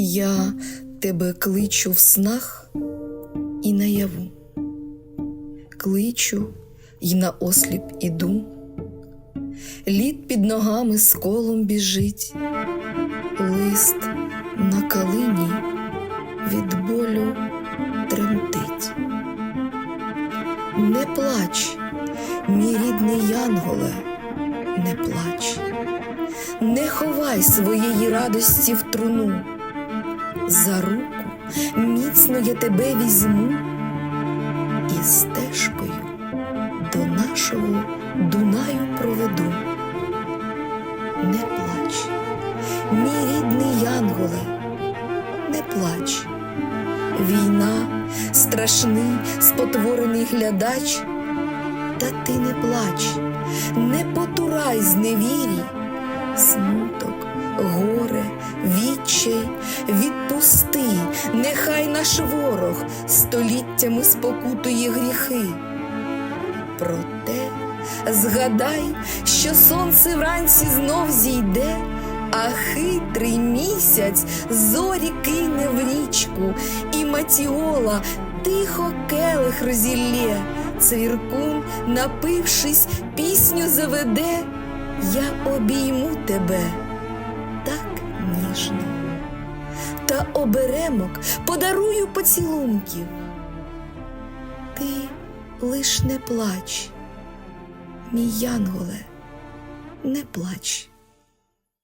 Я тебе кличу в снах і наяву, кличу й на осліп іду, лід під ногами з колом біжить, лист на калині від болю тремтить. Не плач, мій рідний янголе, не плач, не ховай своєї радості в труну. За руку міцно я тебе візьму і стежкою до нашого Дунаю проведу. Не плач, мій рідний янголе, не плач. Війна, страшний, спотворений глядач, та ти не плач, не потурай зневірі, смуток, горе, відчай, відпусти, нехай наш ворог століттями спокутує гріхи. Проте згадай, що сонце вранці знов зійде, а хитрий місяць зорі кине в річку, і матіола тихо келих розілє, цвіркун, напившись, пісню заведе, я обійму тебе так ніжно, та оберемок подарую поцілунків. Ти лиш не плач, мій янголе, не плач.